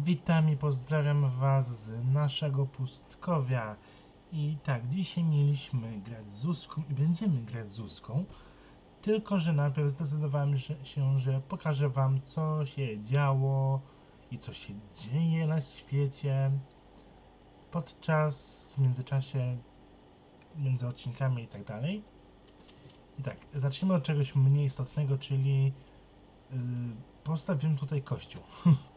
Witam i pozdrawiam Was z naszego pustkowia. I tak, dzisiaj mieliśmy grać z Zuzką i będziemy grać z Zuzką. Tylko, że najpierw zdecydowałem się, że pokażę Wam, co się działo i co się dzieje na świecie podczas, w międzyczasie, między odcinkami i tak dalej. I tak, zacznijmy od czegoś mniej istotnego, czyli yy, postawiłem tutaj kościół.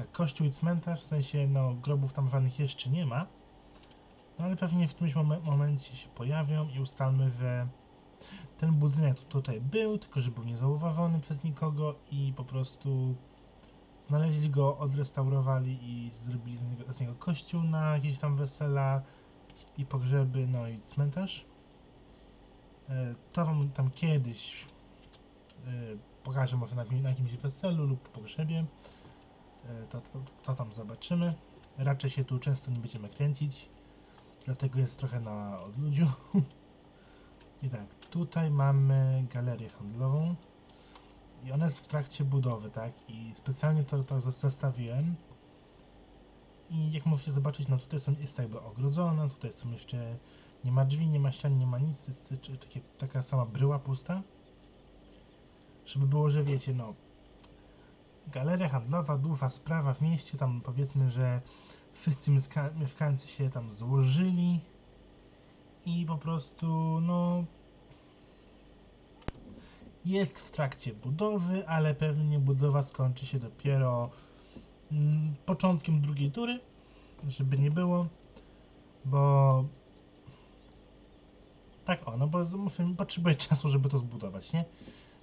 Tak, kościół i cmentarz, w sensie no grobów tam żadnych jeszcze nie ma, no ale pewnie w którymś momen- momencie się pojawią i ustalmy, że ten budynek tu- tutaj był, tylko że był niezauważony przez nikogo i po prostu znaleźli go, odrestaurowali i zrobili z niego, z niego kościół na jakieś tam wesela i pogrzeby, no i cmentarz. E, To wam tam kiedyś e, pokażę może na, na jakimś weselu lub pogrzebie. E, to, to, to tam zobaczymy. Raczej się tu często nie będziemy kręcić, dlatego jest trochę na odludziu. I tak, tutaj mamy galerię handlową i ona jest w trakcie budowy, tak? I specjalnie to, to zostawiłem. I jak możecie zobaczyć, no tutaj są, jest jakby ogrodzona, tutaj są jeszcze, nie ma drzwi, nie ma ścian, nie ma nic, to jest czy- takie, taka sama bryła pusta. Żeby było, że wiecie, no, Galeria handlowa, duża sprawa w mieście, tam powiedzmy, że wszyscy mieszka- mieszkańcy się tam złożyli i po prostu, no, jest w trakcie budowy, ale pewnie budowa skończy się dopiero mm, początkiem drugiej tury, żeby nie było, bo tak o, no bo muszę, potrzebuję czasu, żeby to zbudować, nie?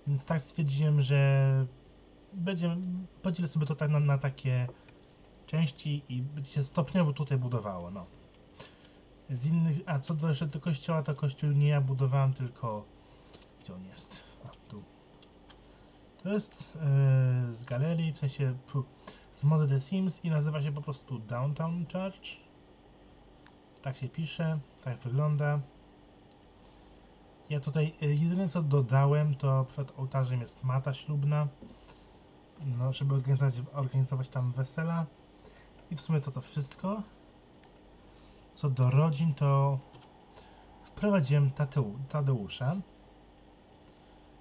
Więc tak stwierdziłem, że będzie, podzielę sobie to tak na, na takie części i będzie się stopniowo tutaj budowało, no. Z innych, a co do jeszcze do kościoła, to kościół nie ja budowałem, tylko gdzie on jest? A, tu. To jest e, z galerii, w sensie z mody The Sims i nazywa się po prostu Downtown Church. Tak się pisze, tak wygląda. Ja tutaj e, jedyne co dodałem, to przed ołtarzem jest mata ślubna no, żeby organizować, organizować tam wesela. I w sumie to to wszystko. Co do rodzin, to wprowadziłem Tateu, Tadeusza.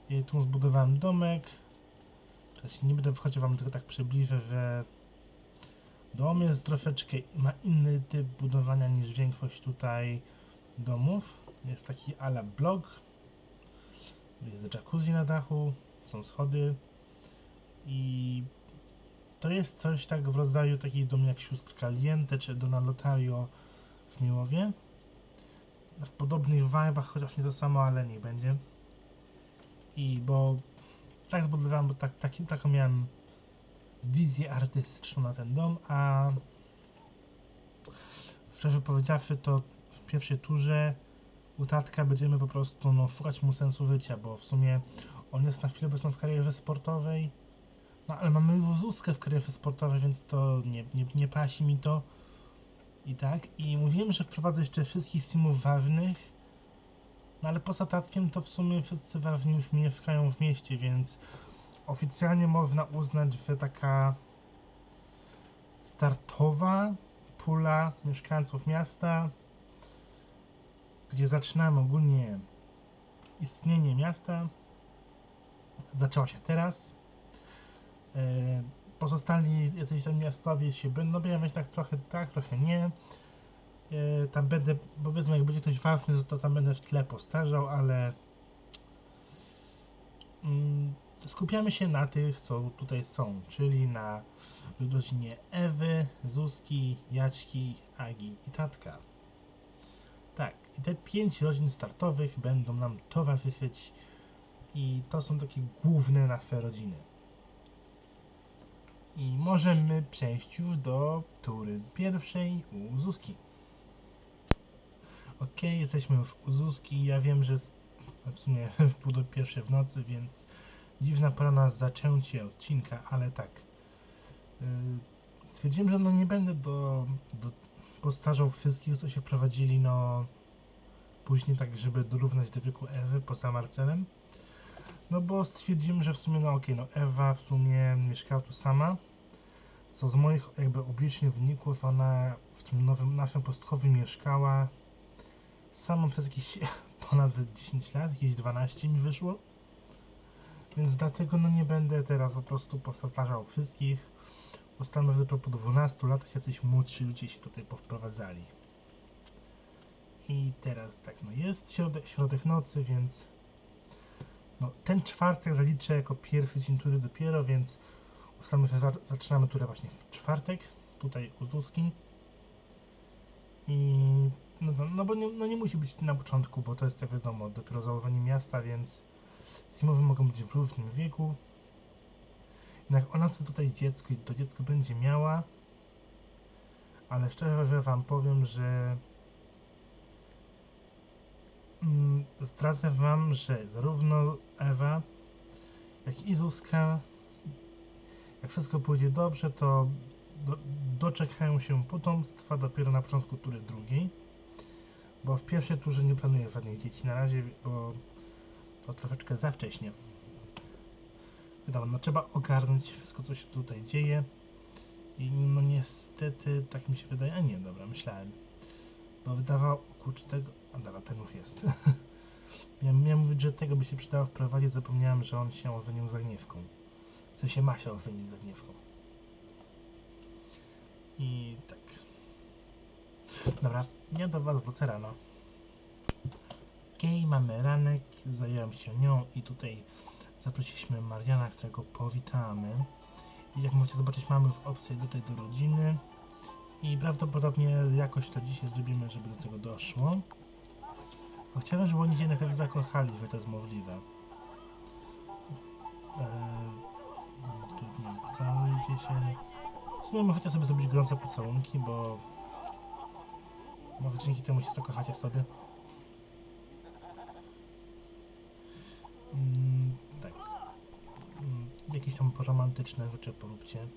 I tu zbudowałem domek. Teraz nie będę wchodził wam tylko tak przybliżę, że dom jest troszeczkę, ma inny typ budowania niż większość tutaj domów. Jest taki ala blok. Jest jacuzzi na dachu, są schody. I to jest coś tak w rodzaju takiej dom jak sióstr Caliente czy Dona Lotario w Miłowie. W podobnych vibe'ach, chociaż nie to samo, ale nie będzie. I bo tak zbudowałem, bo tak, tak, taką miałem wizję artystyczną na ten dom, a szczerze powiedziawszy to w pierwszej turze u tatka będziemy po prostu no, szukać mu sensu życia, bo w sumie on jest na chwilę obecną w karierze sportowej, no ale mamy już Zuzkę w karierze sportowej, więc to nie, nie, nie pasi mi to. I tak. I mówiłem, że wprowadzę jeszcze wszystkich simów ważnych. No ale poza tatkiem to w sumie wszyscy ważni już mieszkają w mieście, więc oficjalnie można uznać, że taka startowa pula mieszkańców miasta, gdzie zaczynamy ogólnie istnienie miasta, zaczęła się teraz. E, Pozostali jacyś tam miastowie się będą pojawiać tak trochę tak, trochę nie. E, Tam będę, powiedzmy, jak będzie ktoś ważny, to tam będę w tle postarzał, ale mm, skupiamy się na tych, co tutaj są, czyli na rodzinie Ewy, Zuzki, Jaćki, Agi i Tatka. Tak, i te pięć rodzin startowych będą nam towarzyszyć i to są takie główne nasze rodziny. I możemy przejść już do tury pierwszej u Zuzki. Ok, jesteśmy już u Zuzki. Ja wiem, że w sumie w pół do pierwszej w nocy, więc dziwna pora na zaczęcie odcinka, ale tak. Yy, stwierdziłem, że no nie będę do, do postarzał wszystkich, co się wprowadzili, no później tak, żeby dorównać do wieku Ewy poza Marcelem. No bo stwierdziłem, że w sumie no okej, no Ewa w sumie mieszkała tu sama. co z moich jakby obliczeń wynikło, to ona w tym nowym, naszym postkowym mieszkała samą przez jakieś ponad 10 lat, jakieś 12 mi wyszło. Więc dlatego no nie będę teraz po prostu powtarzał wszystkich. Ustalmy, że po 12 latach jacyś młodsi ludzie się tutaj powprowadzali. I teraz tak, no jest środek, środek nocy, więc no, ten czwartek zaliczę jako pierwszy dzień tury dopiero, więc ustalmy, że za, zaczynamy turę właśnie w czwartek, tutaj u Zuzki. I no, no, no bo nie, no nie musi być na początku, bo to jest jak wiadomo dopiero założenie miasta, więc Simowy mogą być w różnym wieku. Jednak ona chce tutaj dziecko i to dziecko będzie miała. Ale szczerze wam powiem, że mm, zdradzę wam, że zarówno Ewa, jak i Zuzka, jak wszystko pójdzie dobrze, to do, doczekają się potomstwa dopiero na początku tury drugiej. Bo w pierwszej turze nie planuję żadnych dzieci na razie, bo to troszeczkę za wcześnie. Wiadomo, no trzeba ogarnąć wszystko, co się tutaj dzieje. I no niestety, tak mi się wydaje, a nie, dobra, myślałem. Bo wydawało, kurczę, tego, dobra, ten już jest. miałem, miałem mówić, że tego by się przydało wprowadzić, zapomniałem, że on się ożenił z Agnieszką. W sensie ma się ożenić z Agnieszką. I tak. Dobra, ja do was wrócę rano. Okej, mamy ranek, zająłem się nią i tutaj zaprosiliśmy Mariana, którego powitamy. I jak możecie zobaczyć, mamy już opcję tutaj do rodziny. I prawdopodobnie jakoś to dzisiaj zrobimy, żeby do tego doszło. Bo chciałem, żeby oni się najpierw zakochali, że to jest możliwe. Eee, tu się. W sumie możecie sobie zrobić gorące pocałunki, bo może dzięki temu się zakochacie w sobie. Mm, tak. Mm, jakieś tam romantyczne rzeczy poróbcie.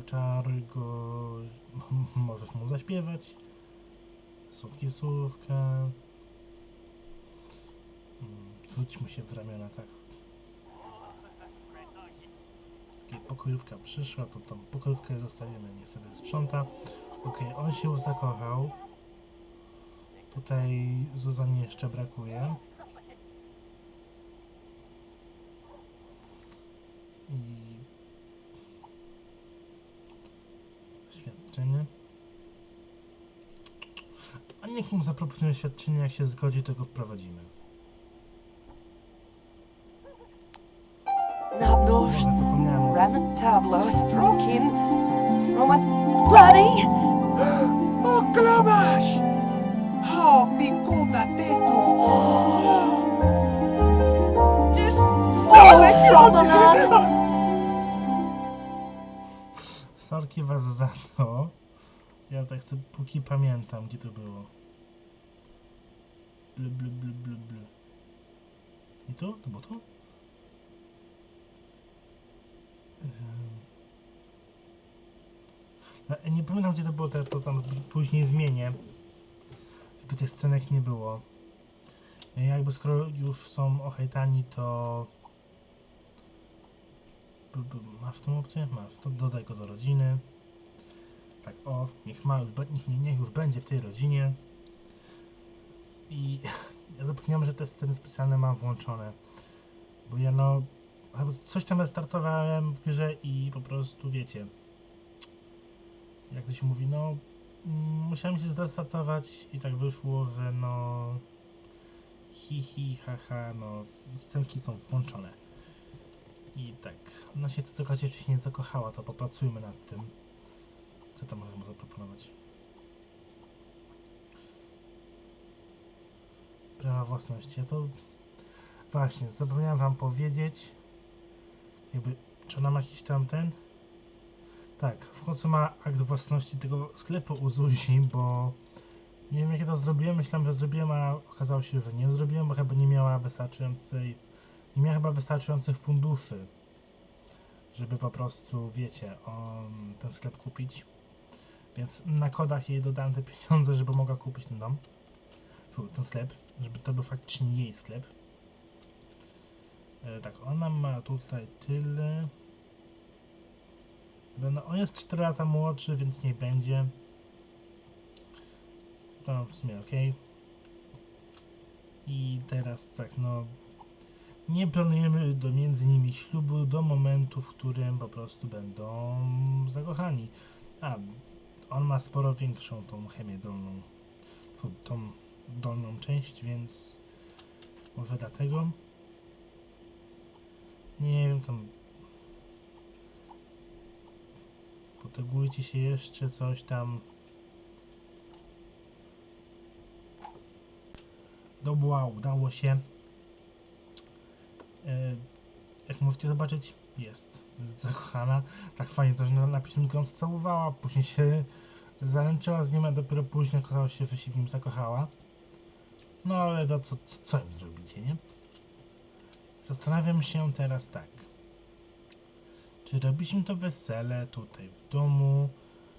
Oczaruj go, możesz mu zaśpiewać. Słodkie słówka. Mm, Rzuć mu się w ramiona, tak. Okej, pokojówka przyszła, to tą pokojówkę zostawiamy, niech sobie sprząta. Okej, on się już zakochał. Tutaj Zuzanie jeszcze brakuje. I świadczenie. Niech mu zaproponuje świadczenie, jak się zgodzi, to go wprowadzimy. Zapomniałem o ramen tablet, broken from a Teto! Just stop it! Promenade! Sorki was za to. Ja tak chcę, póki pamiętam, gdzie to było. Blu, blu, blu, blu, blu. I to? To było to? Nie pamiętam, gdzie to było, to, tam później zmienię. Żeby tych scenek nie było. I Jakby skoro już są ohejtani, to... B- Masz tą opcję? Masz. To dodaj go do rodziny. Tak, o, niech ma już, niech- niech już będzie w tej rodzinie. I ja zapomniałem, że te sceny specjalne mam włączone. Bo ja no, coś tam startowałem w grze i po prostu wiecie. Jak to się mówi, no mm, musiałem się zrestartować i tak wyszło, że no hi hi ha ha, no scenki są włączone. I tak, ona się chce zakochać, jeszcze się nie zakochała, to popracujmy nad tym. Co tam możemy zaproponować? Prawa własności, ja to... Właśnie, zapomniałem wam powiedzieć, jakby, czy ona ma jakiś tamten? Tak, w końcu ma akt własności tego sklepu u Zuzi, bo nie wiem jak ja to zrobiłem, myślałem, że zrobiłem, a okazało się, że nie zrobiłem, bo chyba nie miała wystarczającej, nie miała chyba wystarczających funduszy, żeby po prostu, wiecie, ten sklep kupić. Więc na kodach jej dodałem te pieniądze, żeby mogła kupić ten dom. Ten sklep, żeby to był faktycznie jej sklep. E, tak, ona ma tutaj tyle. No, on jest 4 lata młodszy, więc nie będzie. No, w sumie ok. I teraz tak, no. Nie planujemy do między nimi ślubu do momentu, w którym po prostu będą zakochani. A, on ma sporo większą tą chemię dolną, tą, dolną część, więc może dlatego. Nie wiem, tam Potegujcie się jeszcze coś tam. Dobra, udało się. E, jak możecie zobaczyć, jest. Jest zakochana. Tak fajnie to, że na, piosenkę ją całowała, później się zaręczyła z nim, a dopiero później okazało się, że się w nim zakochała. No ale to co, co, im zrobicie, nie? Zastanawiam się teraz tak. Czy robiliśmy to wesele tutaj w domu?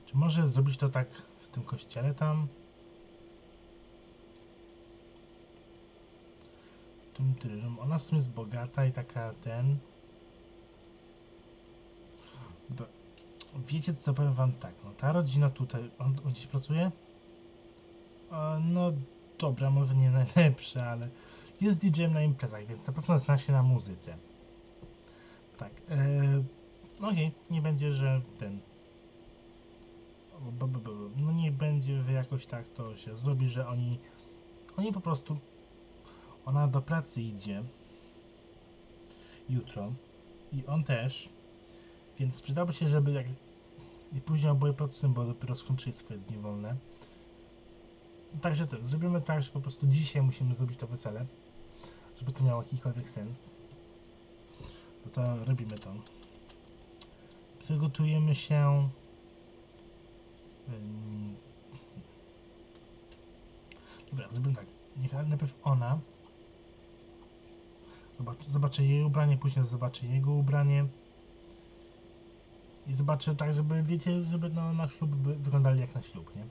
Czy może zrobić to tak w tym kościele tam? Tum, tyrum. Ona w sumie jest bogata i taka ten. Dobra. Wiecie co, powiem wam tak, no ta rodzina tutaj, on, on gdzieś pracuje? E, no dobra, może nie najlepsze, ale jest DJ-em na imprezach, więc na pewno zna się na muzyce. Tak, e, Okej, nie będzie, że ten. No nie będzie, że jakoś tak to się zrobi, że oni. Oni po prostu. Ona do pracy idzie. Jutro. I on też. Więc przydałoby się, żeby jak. I później oboje pracują, bo dopiero skończyli swoje dni wolne. Także tak, zrobimy tak, że po prostu dzisiaj musimy zrobić to wesele. Żeby to miało jakikolwiek sens. No to robimy to przygotujemy się. Dobra, zrobimy tak. Niech najpierw ona zobaczy, zobaczy jej ubranie, później zobaczy jego ubranie. I zobaczy tak, żeby wiecie, żeby no, na ślub wyglądali jak na ślub, nie?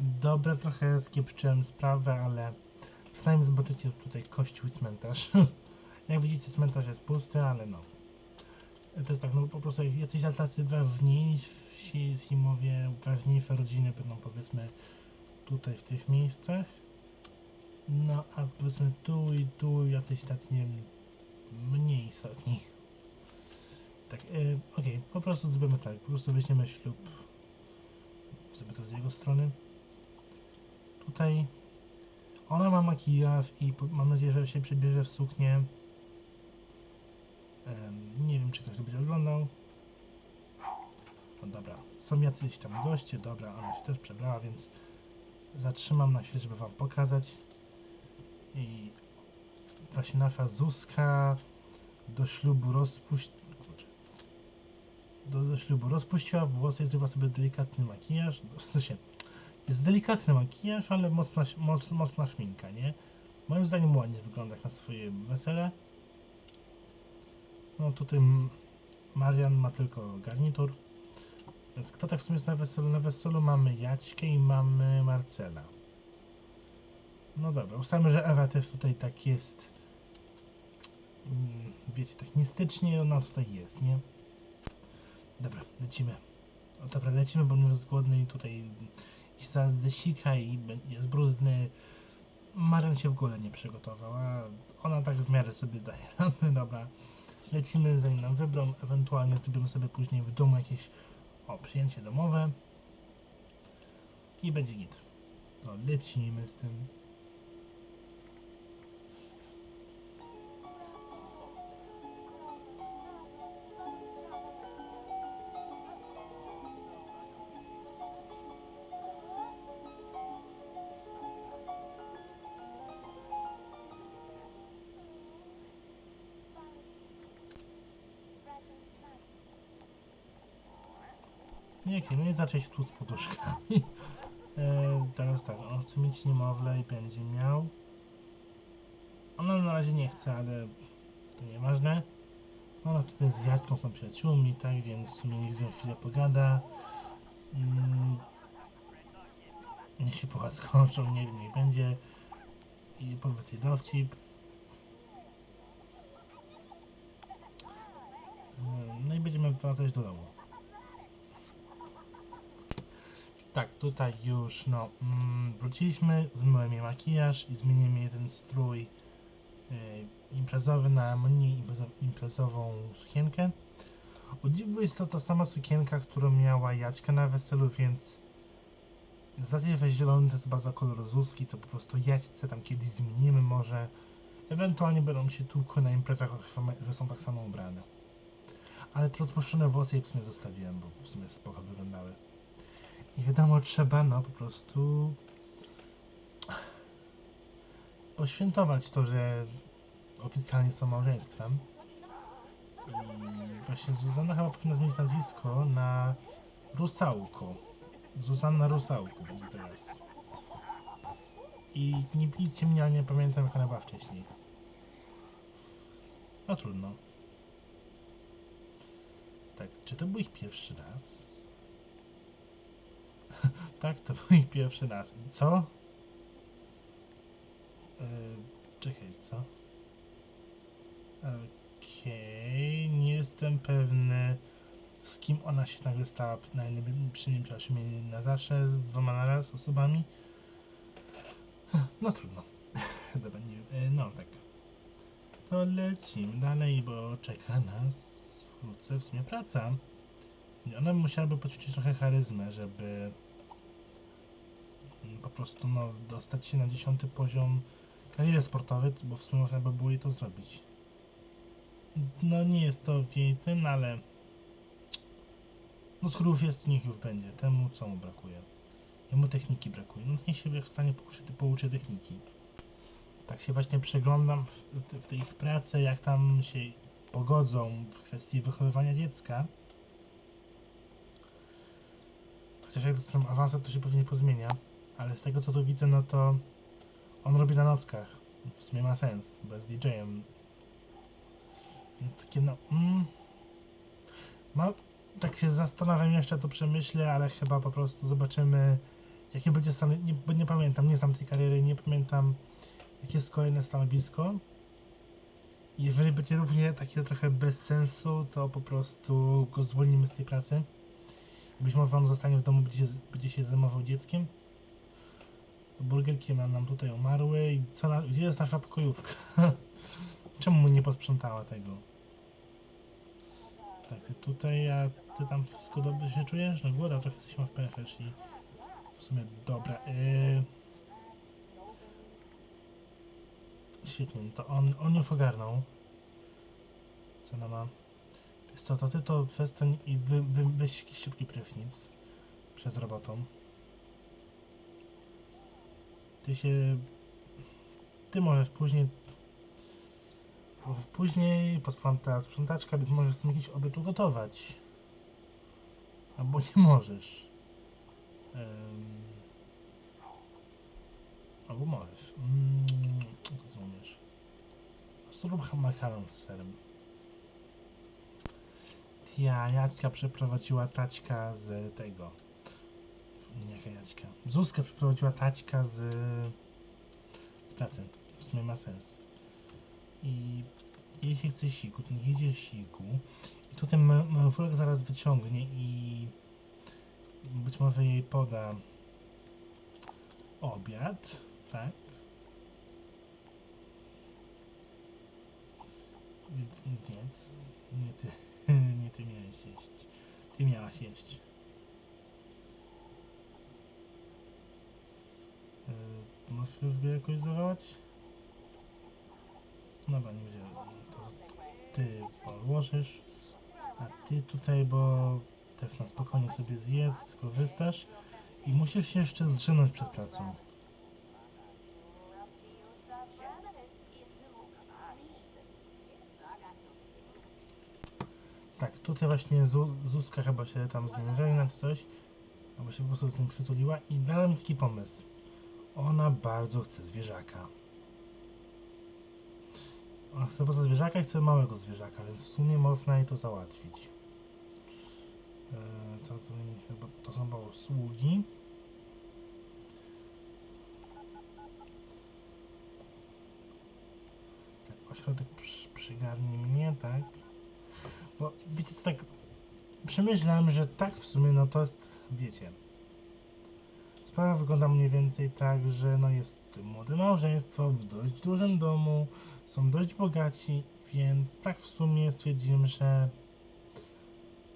Dobra, trochę skiepczyłem sprawę, ale przynajmniej zobaczycie tutaj kościół i cmentarz. Jak widzicie, cmentarz jest pusty, ale no. To jest tak, no po prostu jacyś tacy wewnętrzni, zimowie, wewnętrzne rodziny będą powiedzmy tutaj w tych miejscach. No a powiedzmy tu i tu jacyś tacy, nie wiem, mniej istotni. Tak, yy, okej, po prostu zrobimy tak, po prostu weźmiemy ślub. Sobie to z jego strony. Tutaj ona ma makijaż i mam nadzieję, że się przebierze w suknię. Nie wiem, czy ktoś to będzie oglądał. No dobra, są jacyś tam goście, dobra, ona się też przebrała, więc zatrzymam na chwilę, żeby wam pokazać. I właśnie nasza Zuzka do ślubu. Kurczę. Do, do ślubu rozpuściła włosy i zrobiła sobie delikatny makijaż. No, W sensie, jest delikatny makijaż, ale mocna, moc, mocna szminka, nie? Moim zdaniem ładnie wygląda na swoje wesele. No tutaj Marian ma tylko garnitur. Więc kto tak w sumie jest na weselu? Na weselu mamy Jaćkę i mamy Marcela. No dobra, ustalmy, że Ewa też tutaj tak jest. mm, Wiecie, tak mistycznie ona tutaj jest, nie? Dobra, lecimy. O, dobra, lecimy, bo on już jest głodny i tutaj się zaraz zesika i jest brudny. Marian się w ogóle nie przygotował, a ona tak w miarę sobie daje radę, dobra. Lecimy zanim nam wybrą, ewentualnie zrobimy sobie później w domu jakieś o, przyjęcie domowe i będzie git. No, lecimy z tym. Nie, no i zacząć tu z poduszkami. E, teraz tak, on chce mieć niemowlę i będzie miał. Ona na razie nie chce, ale to nieważne. Ona tutaj z Jadką są przyjaciółmi, tak, więc w sumie niech z nią chwilę pogada. Mm, niech się połaskoczą, nie wiem, niech będzie. I powiedz jej dowcip. E, będziemy wracać do domu. Tak, tutaj już, no, mm, wróciliśmy, zmyłem jej makijaż i zmieniłem jej ten strój yy, imprezowy na mniej imprezo- imprezową sukienkę. O dziwo jest to ta sama sukienka, którą miała Jaćka na weselu, więc z racji, że zielony to jest bardzo kolor zuski, to po prostu Jaćce tam kiedyś zmienimy może. Ewentualnie będą się tłukły na imprezach, że są tak samo ubrane. Ale te rozpuszczone włosy je w sumie zostawiłem, bo w sumie spoko wyglądały. I wiadomo, trzeba no po prostu poświętować to, że oficjalnie są małżeństwem. I właśnie Zuzanna chyba powinna zmienić nazwisko na Rusałko. Zuzanna Rusałko będzie teraz. I nie bijcie mnie, ale nie pamiętam jak ona była wcześniej. No trudno. Tak, czy to był ich pierwszy raz? tak, to był ich pierwszy raz. Co? Yy, czekaj, co? Okej, nie jestem pewny z kim ona się nagle stała najlepszymi przyjaciółmi na zawsze, z dwoma naraz osobami. No trudno. Dobra, nie wiem. E, No tak. To lecimy dalej, bo czeka nas wkrótce w sumie praca. Ona musiałaby poćwiczyć trochę charyzmę, żeby po prostu no, dostać się na dziesiąty poziom kariery sportowej, bo w sumie można by było jej to zrobić. No nie jest to jej tym, ale no skoro już jest, niech już będzie. Temu co mu brakuje. Jemu techniki brakuje. No niech się w stanie pouczy, pouczy techniki. Tak się właśnie przeglądam w, w, tej ich pracy, jak tam się pogodzą w kwestii wychowywania dziecka. Chociaż jak dostaną awansat, to się pewnie pozmienia. Ale z tego co tu widzę, no to on robi na nockach. W sumie ma sens, bo jest DJ-em. Więc takie no... Mm, ma, tak się zastanawiam jeszcze, to przemyślę, ale chyba po prostu zobaczymy, jakie będzie stan. Nie, nie pamiętam, nie znam tej kariery, nie pamiętam, jakie jest kolejne stanowisko. Jeżeli będzie równie takie trochę bez sensu, to po prostu go zwolnimy z tej pracy. Być może on zostanie w domu, będzie się, będzie się zajmował dzieckiem. Burgerki ma nam tutaj umarły i co na, gdzie jest nasza pokojówka? Czemu mu nie posprzątała tego? Tak, ty tutaj, a ty tam wszystko dobrze się czujesz? No głoda trochę ma wpęchasz i w sumie dobra. Yy... Świetnie, no to on, on już ogarnął. Co ona ma? Wiesz co, to ty to przestań i wy, wy, weź jakiś szybki prysznic przed robotą. Ty się... Ty możesz później... Później posprząta sprzątaczka, więc możesz sobie jakiś obiad ugotować. Albo nie możesz. Um, albo możesz. Mm, co ty umiesz? Zrób makaron z serem. Ja, Jaćka przeprowadziła taćka z tego. Nie jaka Jaćka. Zuzka przeprowadziła taćka z, z pracy. W sumie ma sens. I jej się chce siku, to niech jedzie siku. I tutaj mę- mężulek zaraz wyciągnie i być może jej poda obiad, tak? Więc nic, nie ty, nie ty miałeś jeść. Ty miałaś jeść. Możesz go jakoś? Dobra, nie będzie. To ty położysz, a ty tutaj, bo też na spokojnie sobie zjedz, skorzystasz i musisz się jeszcze zdrzemnąć przed pracą. Tak, tutaj właśnie Zu Zuzka chyba się tam z czy coś, albo się po prostu z nim przytuliła i dała mi taki pomysł. Ona bardzo chce zwierzaka. Ona chce po zwierzaka i chce małego zwierzaka, więc w sumie można jej to załatwić. Eee, to, to, chyba, to są chyba usługi. Tak, ośrodek przy, przygarnie mnie, tak? Bo wiecie co, tak przemyślałem, że tak w sumie, no to jest, wiecie, sprawa wygląda mniej więcej tak, że no jest młode małżeństwo w dość dużym domu, są dość bogaci, więc tak w sumie stwierdziłem, że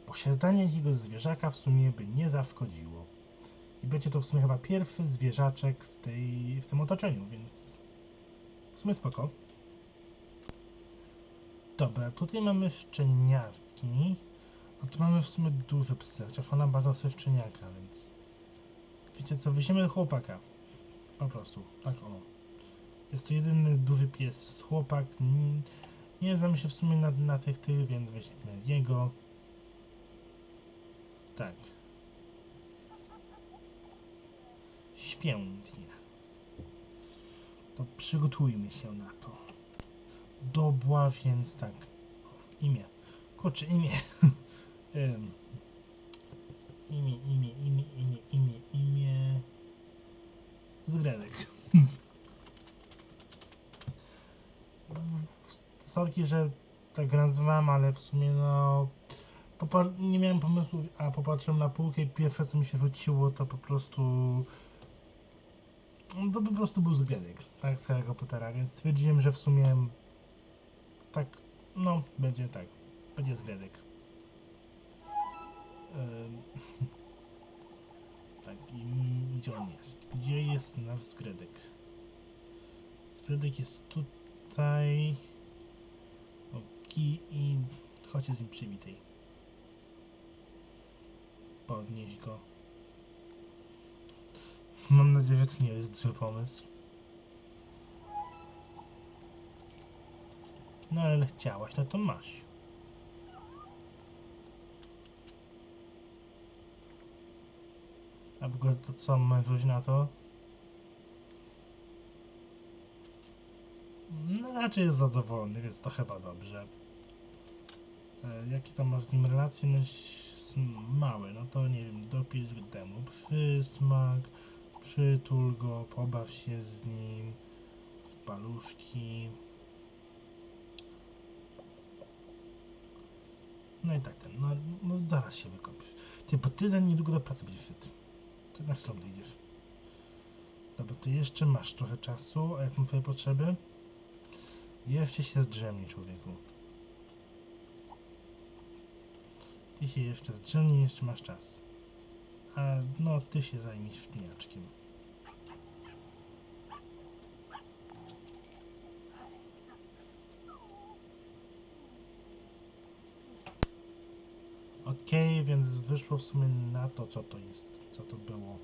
posiadanie jakiegoś zwierzaka w sumie by nie zaszkodziło. I będzie to w sumie chyba pierwszy zwierzaczek w, tej, w tym otoczeniu, więc w sumie spoko. Dobra, tutaj mamy szczeniarki. No to mamy w sumie duże psy, chociaż ona bardzo chce szczeniaka, więc... Wiecie co, weźmiemy chłopaka. Po prostu, tak o. Jest to jedyny duży pies, chłopak. Nie znam się w sumie na, na tych tych, więc weźmiemy jego. Tak. Świętnie. To przygotujmy się na to. Dobła, więc tak. Imię. Kurczę, imię. imię, imię, imię, imię, imię, imię. Zgredek. Sorki, że tak nazywam, ale w sumie no... Nie miałem pomysłu, a popatrzyłem na półkę i pierwsze co mi się rzuciło to po prostu... To po prostu był zgredek, tak, z Harry'ego Pottera, więc stwierdziłem, że w sumie... Tak, no, będzie tak. Będzie zgredek. Tak, i gdzie on jest? Gdzie jest nasz zgredek? Zgredek jest tutaj. Oki i chodź z nim przywitaj. Podnieś go. Mam nadzieję, że to nie jest zły pomysł. No ale chciałaś, no to masz. W ogóle to co masz na to? No raczej jest zadowolony, więc to chyba dobrze. E, jakie tam masz z nim relacje? No małe, no to nie wiem, dopisz go temu przysmak, przytul go, pobaw się z nim, w paluszki. No i tak ten, no, no zaraz się wykąpisz. Ty, bo ty za niedługo do pracy będziesz szedł. Ty na stronę idziesz. Dobra, ty jeszcze masz trochę czasu, a jak są twoje potrzeby? Jeszcze się zdrzemnij, człowieku. Ty się jeszcze zdrzemnij, jeszcze masz czas. A no, ty się zajmij szczeniaczkiem. Okej, więc wyszło w sumie na to, co to jest, co to było.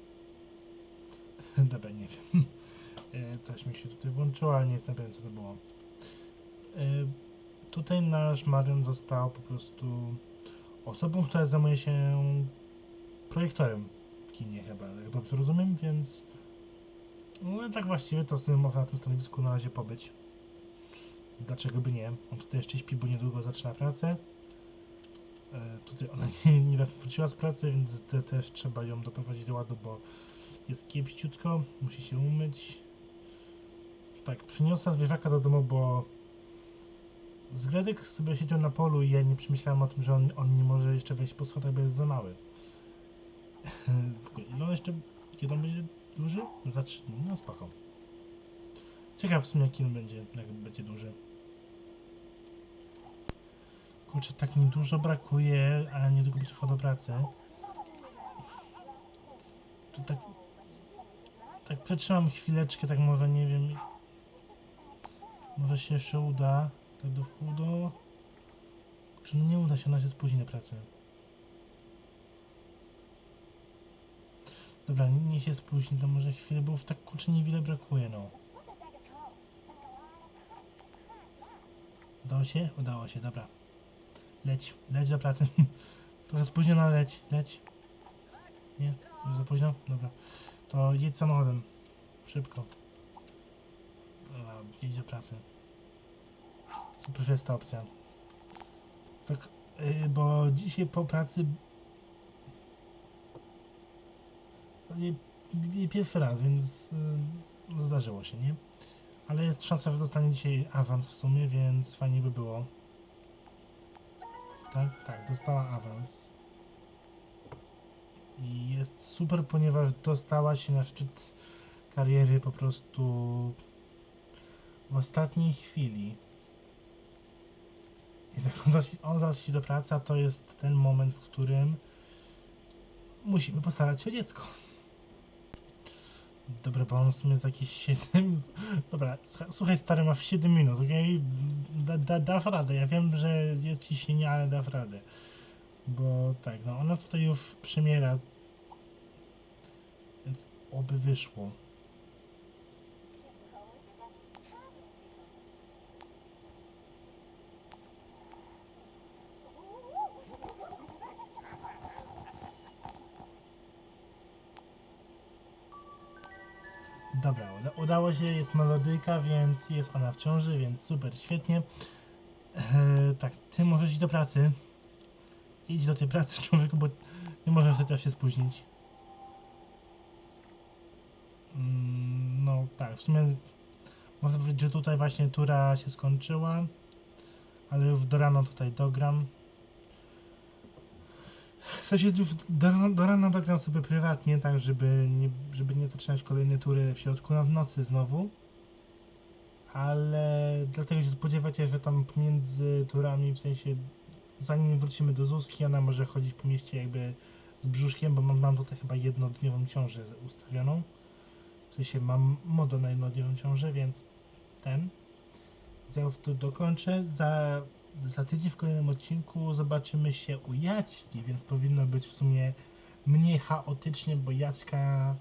Dobra, nie wiem. E, Coś mi się tutaj włączyło, ale nie jestem pewien, co to było. E, Tutaj nasz Marion został po prostu osobą, która zajmuje się projektorem w kinie chyba, jak dobrze rozumiem, więc no tak właściwie to w sumie można na tym stanowisku na razie pobyć. Dlaczego by nie? On tutaj jeszcze śpi, bo niedługo zaczyna pracę. E, tutaj ona nie, wróciła z pracy, więc te, też trzeba ją doprowadzić do ładu, bo jest kiepściutko, musi się umyć. Tak, przyniosła zwierzaka do domu, bo Zgredek sobie siedział na polu i ja nie przemyślałem o tym, że on, on nie może jeszcze wejść po schodach, bo jest za mały. Ile on jeszcze, kiedy on będzie duży? Za trzy dni, no spoko. Ciekaw w sumie jaki on będzie, jak będzie duży. Kurczę, tak mi dużo brakuje, a niedługo będzie szło do pracy. To tak... Tak przetrzymam chwileczkę, tak może nie wiem... Może się jeszcze uda. Tak do wpół do... Czy no nie uda się, ona się spóźni na pracę. Dobra, nie, się spóźni, to może chwilę, bo już tak kurczę niewiele brakuje, no. Udało się? Udało się, dobra. Leć, leć do pracy. Trochę spóźniona, ale leć, leć. Nie? Już za późno? Dobra. To jedź samochodem. Szybko. Dobra, jedź do pracy. Super, jest ta opcja. Tak, yy, bo dzisiaj po pracy... Nie, nie pierwszy raz, więc yy, zdarzyło się, nie? Ale jest szansa, że dostanie dzisiaj awans w sumie, więc fajnie by było. Tak, tak, dostała awans. I jest super, ponieważ dostała się na szczyt kariery po prostu w ostatniej chwili. I tak on zaś, on zaś do pracy, a to jest ten moment, w którym musimy postarać się o dziecko. Dobra, bo on w sumie jest jakieś 7 Dobra, słuchaj, stary, masz 7 minut, okej? Da, da, dasz radę, ja wiem, że jest ciśnienie, ale dasz radę. Bo tak, no ona tutaj już przemiera. Więc oby wyszło. Dobra, uda udało się, jest melodyjka, więc jest ona w ciąży, więc super, świetnie. Eee, tak, ty możesz iść do pracy. Idź do tej pracy, człowieku, bo nie możesz teraz się spóźnić. Mm, no tak, w sumie można powiedzieć, że tutaj właśnie tura się skończyła, ale już do rana tutaj dogram. W sensie już do, do rana dogram sobie prywatnie, tak żeby nie, żeby nie zaczynać kolejnej tury w środku na nocy znowu. Ale dlatego się spodziewacie, że tam pomiędzy turami, w sensie zanim wrócimy do Zuzki, ona może chodzić po mieście jakby z brzuszkiem, bo mam, mam tutaj chyba jednodniową ciążę ustawioną. W sensie mam modę na jednodniową ciążę, więc ten. Zaraz to dokończę. Za, za tydzień w kolejnym odcinku zobaczymy się u Jaćki, więc powinno być w sumie mniej chaotycznie, bo Jaćka...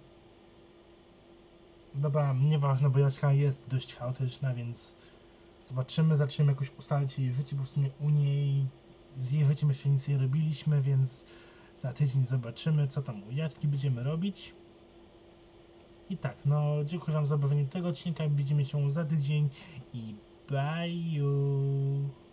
Dobra, nieważne, bo Jaćka jest dość chaotyczna, więc zobaczymy, zaczniemy jakoś ustalać jej życie, bo w sumie u niej z jej życiem jeszcze nic nie robiliśmy, więc za tydzień zobaczymy, co tam u Jacki będziemy robić. I tak, no dziękuję Wam za obejrzenie tego odcinka, widzimy się za tydzień i bye!